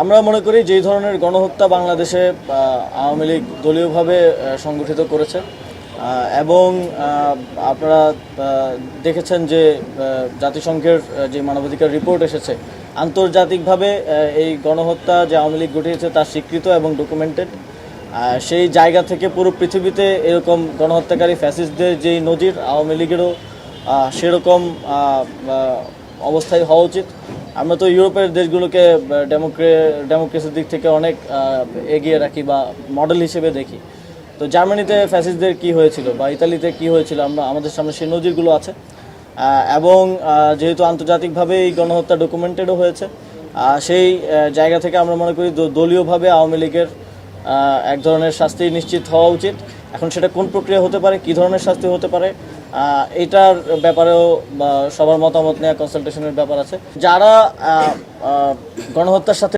আমরা মনে করি যেই ধরনের গণহত্যা বাংলাদেশে আওয়ামী লীগ দলীয়ভাবে সংগঠিত করেছে এবং আপনারা দেখেছেন যে জাতিসংঘের যে মানবাধিকার রিপোর্ট এসেছে, আন্তর্জাতিকভাবে এই গণহত্যা যে আওয়ামী লীগ ঘটিয়েছে তা স্বীকৃত এবং ডকুমেন্টেড সেই জায়গা থেকে পুরো পৃথিবীতে এরকম গণহত্যাকারী ফ্যাসিস্টদের যেই নজির আওয়ামী লীগেরও সেরকম অবস্থায় হওয়া উচিত। আমরা তো ইউরোপের দেশগুলোকে ডেমোক্রে ডেমোক্রেসির দিক থেকে অনেক এগিয়ে রাখি বা মডেল হিসেবে দেখি। তো জার্মানিতে ফ্যাসিস্টদের কি হয়েছিল বা ইতালিতে কি হয়েছিল আমরা, আমাদের সামনে সেই নজিরগুলো আছে। এবং যেহেতু আন্তর্জাতিকভাবে এই গণহত্যা ডকুমেন্টেডও হয়েছে সেই জায়গা থেকে আমরা মনে করি দলীয়ভাবে আওয়ামী লীগের এক ধরনের শাস্তি নিশ্চিত হওয়া উচিত। এখন সেটা কোন প্রক্রিয়া হতে পারে, কী ধরনের শাস্তি হতে পারে এটার ব্যাপারেও সবার মতামত নেওয়া কনসালটেশনের ব্যাপার আছে। যারা গণহত্যার সাথে